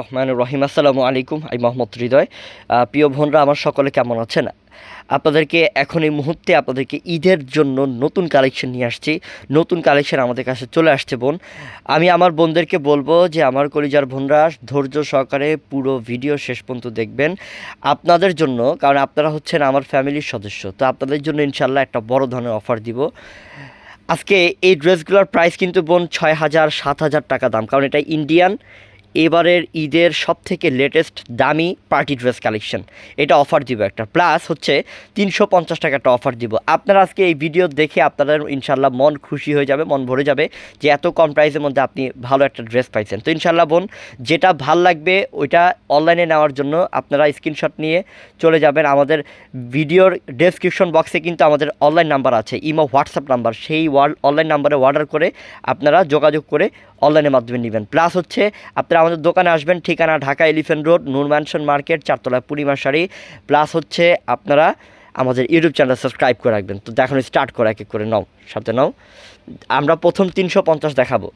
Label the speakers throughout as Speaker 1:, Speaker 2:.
Speaker 1: রহমান রহিম। আসসালামু আলাইকুম, আমি মোহাম্মদ হৃদয়। প্রিয় বোনরা, আমার সকলে কেমন আছেন? আপনাদেরকে এখন এই মুহূর্তে আপনাদেরকে ঈদের জন্য নতুন কালেকশন নিয়ে আসছি। নতুন কালেকশন আমাদের কাছে চলে আসছে, বোন। আমি আমার বোনদেরকে বলব যে, আমার কলিজার বোনরা, ধৈর্য সহকারে পুরো ভিডিও শেষ পর্যন্ত দেখবেন। আপনাদের জন্য, কারণ আপনারা হচ্ছেন আমার ফ্যামিলির সদস্য, তো আপনাদের জন্য ইনশাল্লাহ একটা বড় ধরনের অফার দিব। আজকে এই ড্রেসগুলোর প্রাইস কিন্তু, বোন, ছয় হাজার, সাত হাজার টাকা দাম, কারণ এটা ইন্ডিয়ান এবারের ঈদের সব থেকে লেটেস্ট দামি পার্টি ড্রেস কালেকশন এটা অফার দিব একটা। প্লাস হচ্ছে তিনশো পঞ্চাশ টাকা একটা অফার দিব। আপনারা আজকে এই ভিডিও দেখে আপনাদের ইনশাল্লাহ মন খুশি হয়ে যাবে, মন ভরে যাবে যে এত কম প্রাইসের মধ্যে আপনি ভালো একটা ড্রেস পাইছেন। তো ইনশাল্লাহ বোন, যেটা ভালো লাগবে ওইটা অনলাইনে নেওয়ার জন্য আপনারা স্ক্রিনশট নিয়ে চলে যাবেন। আমাদের ভিডিওর ডেসক্রিপশন বক্সে কিন্তু আমাদের অনলাইন নাম্বার আছে, ইমো হোয়াটসঅ্যাপ নাম্বার সেই অনলাইন নাম্বারে অর্ডার করে আপনারা যোগাযোগ করে অনলাইনের মাধ্যমে নেবেন। প্লাস হচ্ছে, আপনারা আমাদের দোকানে আসবেন, ঠিকানা Dhaka Elephant Road, Noor mansion market, চারতলা পূর্ণিমা শাড়ি। প্লাস হচ্ছে, আপনারা আমাদের ইউটিউব চ্যানেল সাবস্ক্রাইব করে রাখবেন। তো দেখানো স্টার্ট করে, এক এক করে নাও, সাথে নাও। আমরা প্রথম তিনশো পঞ্চাশ দেখাবো।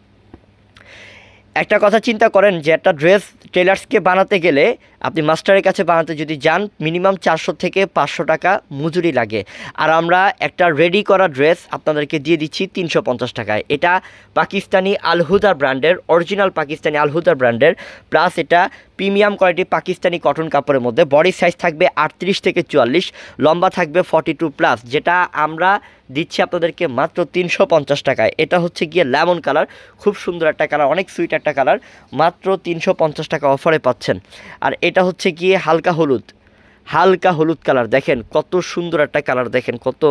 Speaker 1: একটা কথা চিন্তা করেন যে একটা ড্রেস টেলার্সকে বানাতে গেলে আপনি মাস্টারের কাছে বানাতে যদি যান, মিনিমাম চারশো থেকে পাঁচশো টাকা মজুরি লাগে। আর আমরা একটা রেডি করা ড্রেস আপনাদেরকে দিয়ে দিচ্ছি তিনশো পঞ্চাশ টাকায়। এটা পাকিস্তানি আলহুদার ব্র্যান্ডের, অরিজিনাল পাকিস্তানি আলহুদার ব্র্যান্ডের। প্লাস এটা প্রিমিয়াম কোয়ালিটি পাকিস্তানি কটন কাপড়ের মধ্যে। বডি সাইজ থাকবে আটত্রিশ থেকে চুয়াল্লিশ, লম্বা থাকবে ফর্টি টু প্লাস। যেটা আমরা দিচ্ছি আপনাদেরকে মাত্র তিনশো পঞ্চাশ টাকায়। এটা হচ্ছে গিয়ে লেমন কালার, খুব সুন্দর একটা কালার, অনেক সুইট একটা কালার। মাত্র তিনশো পঞ্চাশ টাকা অফারে পাচ্ছেন। আর এটা হচ্ছে গিয়ে হালকা হলুদ। হালকা হলুদ কালার, দেখেন কত সুন্দর একটা কালার, দেখেন কত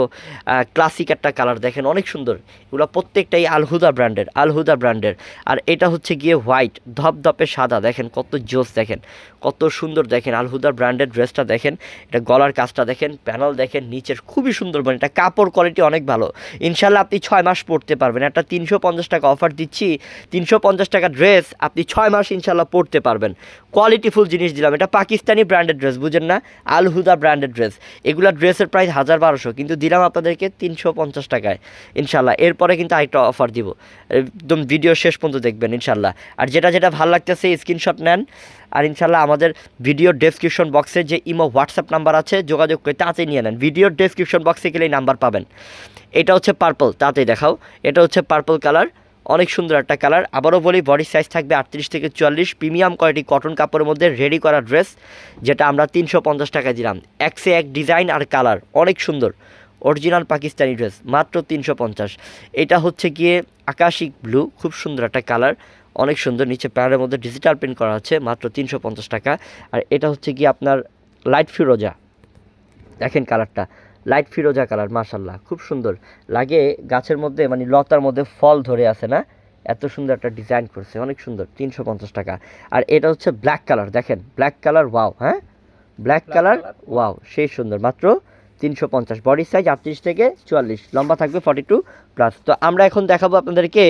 Speaker 1: ক্লাসিক একটা কালার, দেখেন অনেক সুন্দর। এগুলো প্রত্যেকটাই আলহুদা ব্র্যান্ডের আলহুদা ব্র্যান্ডের। আর এটা হচ্ছে গিয়ে হোয়াইট, ধপধপে সাদা, দেখেন কত জোস, দেখেন কত সুন্দর, দেখেন আলহুদা ব্র্যান্ডের ড্রেসটা, দেখেন এটা গলার কাজটা, দেখেন প্যানেল, দেখেন নিচের খুবই সুন্দর মানে এটা কাপড় কোয়ালিটি অনেক ভালো। ইনশাল্লাহ আপনি ছয় মাস পরতে পারবেন, একটা তিনশো পঞ্চাশ টাকা অফার দিচ্ছি, তিনশো পঞ্চাশ টাকা ড্রেস আপনি ছয় মাস ইনশাল্লাহ পরতে পারবেন। কোয়ালিটিফুল জিনিস দিলাম, এটা পাকিস্তানি ব্র্যান্ডের ড্রেস বুঝেন না? আলহুদা ব্র্যান্ডের ড্রেস। এগুলা ড্রেসের প্রাইস হাজার বারোশো, কিন্তু দিলাম আপনাদেরকে তিনশো পঞ্চাশ টাকায়। ইনশাল্লাহ এরপরে কিন্তু আরেকটা অফার দিব। একদম ভিডিও শেষ পর্যন্ত দেখবেন ইনশাল্লাহ আর যেটা যেটা ভালো লাগতেছে, স্ক্রিনশট নেন। আর ইনশাল্লাহ আমাদের ভিডিও ডেসক্রিপশন বক্সে যে ইমো, হোয়াটসঅ্যাপ নাম্বার আছে, যোগাযোগ করে তাড়াতাড়ি নিয়ে নেন। ভিডিওর ডেসক্রিপশন বক্সে গেলেই নাম্বার পাবেন। এটা হচ্ছে পার্পল তাড়াতাড়ি দেখাও। এটা হচ্ছে পার্পল কালার। অনেক সুন্দর একটা কালার। আবারও বলি বডি সাইজ থাকবে আটত্রিশ থেকে চুয়াল্লিশ। প্রিমিয়াম কোয়ালিটি কটন কাপড়ের মধ্যে রেডি করা ড্রেস যেটা আমরা তিনশো পঞ্চাশ টাকায় দিলাম। একসে এক ডিজাইন আর কালার অনেক সুন্দর। অরিজিনাল পাকিস্তানি ড্রেস মাত্র তিনশো পঞ্চাশ। এটা হচ্ছে গিয়ে আকাশিক ব্লু খুব সুন্দর একটা কালার অনেক সুন্দর। নিচে প্যানের মধ্যে ডিজিটাল প্রিন্ট করা আছে, মাত্র তিনশো পঞ্চাশ টাকা। আর এটা হচ্ছে গিয়ে আপনার লাইট ফিরোজা দেখেন কালারটা লাইট ফিরোজা কালার মাশাল্লাহ খুব সুন্দর। লাগে গাছের মধ্যে মানে লতার মধ্যে ফল ধরে আছে না? এত সুন্দর একটা ডিজাইন করছে অনেক সুন্দর তিনশো পঞ্চাশ টাকা। আর এটা হচ্ছে ব্ল্যাক কালার দেখেন ব্ল্যাক কালার ওয়াও হ্যাঁ? ব্ল্যাক কালার ওয়াও সেই সুন্দর মাত্র তিনশো পঞ্চাশ বডি সাইজ আটত্রিশ থেকে চুয়াল্লিশ লম্বা থাকবে ফর্টি টু প্লাস তো আমরা এখন দেখাবো আপনাদেরকে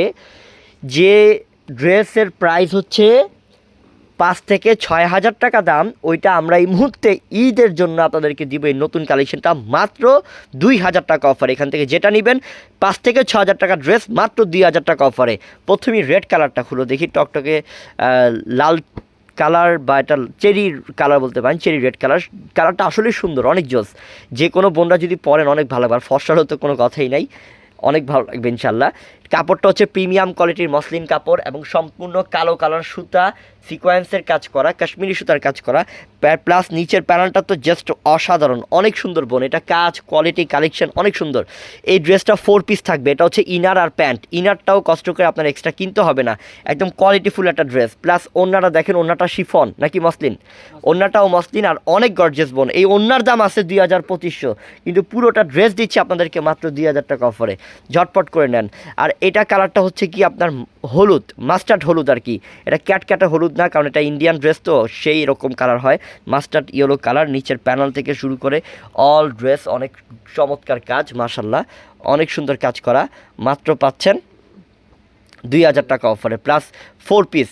Speaker 1: যে ড্রেসের প্রাইস হচ্ছে পাঁচ থেকে ছয় হাজার টাকা দাম, ওইটা আমরা এই মুহূর্তে ঈদের জন্য আপনাদেরকে দিব এই নতুন কালেকশনটা। মাত্র দুই হাজার টাকা অফার এখান থেকে যেটা নেবেন, পাঁচ থেকে ছ হাজার টাকা ড্রেস মাত্র দুই হাজার টাকা অফারে প্রথমেই রেড কালারটা খুলো, দেখি টকটকে লাল কালার বা এটা চেরি কালার বলতে পারেন চেরি রেড কালার কালারটা আসলেই সুন্দর, অনেক জোস। যে কোনো বোনরা যদি পরেন, অনেক ভালো আর ফর্সারও তো কোনো কথাই নাই, অনেক ভালো লাগবে ইনশাল্লাহ। কাপড়টা হচ্ছে প্রিমিয়াম কোয়ালিটির মসলিন কাপড় এবং সম্পূর্ণ কালো কালার সুতা সিকোয়েন্সের কাজ করা, কাশ্মীরি সুতার কাজ করা। প্লাস নিচের প্যানেলটা তো জাস্ট অসাধারণ, অনেক সুন্দর বোন। এটা কাজ কোয়ালিটি কালেকশন অনেক সুন্দর। এই ড্রেসটা ফোর পিস থাকবে, এটা হচ্ছে ইনার আর প্যান্ট ইনারটাও কষ্ট করে আপনার এক্সট্রা কিনতে হবে না। একদম কোয়ালিটিফুল একটা ড্রেস প্লাস ওন্নাটা দেখেন ওন্নাটা শিফন নাকি মসলিন? ওন্নাটাও মসলিন আর অনেক গর্জেস বোন। এই ওন্নার দাম আছে দুই হাজার পঁচিশশো। কিন্তু পুরোটা ড্রেস দিচ্ছে আপনাদেরকে মাত্র দুই হাজার টাকা অফারে ঝটপট করে নেন। আর এটা কালারটা হচ্ছে কি আপনার হলুদ মাস্টার্ড হলুদ আর কি। এটা ক্যাটক্যাটা হলুদ না, কারণ এটা ইন্ডিয়ান ড্রেস তো, সেই রকম কালার হয়। মাস্টার্ড ইয়েলো কালার নিচের প্যানেল থেকে শুরু করে অল ড্রেস অনেক চমৎকার কাজ মাশাল্লাহ অনেক সুন্দর কাজ করা। মাত্র পাচ্ছেন দুই হাজার টাকা অফারে plus four piece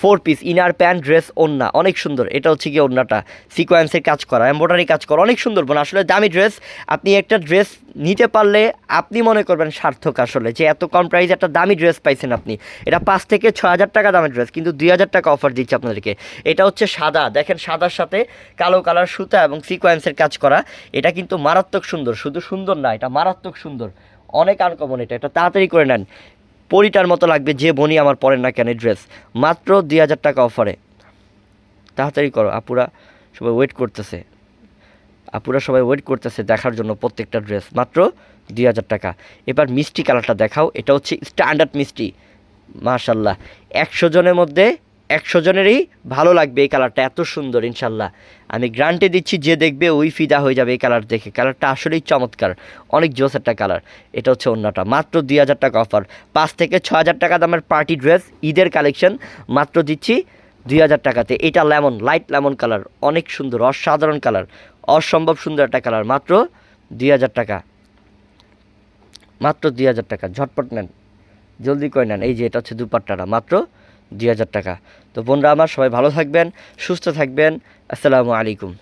Speaker 1: four piece inner pant dress ওন্না অনেক সুন্দর। এটা হচ্ছে কি ওন্নাটা সিকোয়েন্সের কাজ করা এম্ব্রয়ডারি কাজ করা, অনেক সুন্দর বোন। আসলে দামি ড্রেস আপনি একটা ড্রেস নিতে পারলে আপনি মনে করবেন সার্থক আসলে, যে এত কম প্রাইসে একটা দামি ড্রেস পাইছেন আপনি। এটা পাঁচ থেকে ছ হাজার টাকা দামের ড্রেস কিন্তু দুই হাজার টাকা অফার দিচ্ছে আপনাদেরকে। এটা হচ্ছে সাদা, দেখেন সাদার সাথে কালো কালার সুতা এবং সিকোয়েন্সের কাজ করা। এটা কিন্তু মারাত্মক সুন্দর, শুধু সুন্দর না, এটা মারাত্মক সুন্দর। অনেক আনকমন এটা এটা তাড়াতাড়ি করে নেন। পরিটার মতো লাগবে যে বনি আমার পরেন না কেন ড্রেস মাত্র দুই হাজার টাকা অফারে তাড়াতাড়ি করো, আপুরা সবাই ওয়েট করতেছে। আপুরা সবাই ওয়েট করতেছে দেখার জন্য প্রত্যেকটা ড্রেস মাত্র দুই হাজার টাকা। এবার মিষ্টি কালারটা দেখাও, এটা হচ্ছে স্ট্যান্ডার্ড মিষ্টি। মার্শাল্লাহ একশো জনের মধ্যে একশো জনেরই ভালো লাগবে এই কালারটা, এত সুন্দর, ইনশাল্লাহ। আমি গ্রান্টে দিচ্ছি, যে দেখবে ওই ফিদা হয়ে যাবে এই কালার দেখে। কালারটা আসলেই চমৎকার, অনেক জোস একটা কালার। এটা হচ্ছে অন্যটা, মাত্র দুই হাজার টাকা অফার। পাঁচ থেকে ছ হাজার টাকা দামের পার্টি ড্রেস, ঈদের কালেকশন, মাত্র দিচ্ছি দুই হাজার টাকাতে। এটা লেমন, লাইট লেমন কালার, অনেক সুন্দর, অসাধারণ কালার, অসম্ভব সুন্দর একটা কালার, মাত্র দুই হাজার টাকা। মাত্র দুই হাজার টাকা, ঝটপট নেন, জলদি করে নেন। এই যে, এটা হচ্ছে দুপাট্টাটা, মাত্র দুই হাজার টাকা। তো বোনরা আমার সবাই ভালো থাকবেন সুস্থ থাকবেন। আসসালামু আলাইকুম।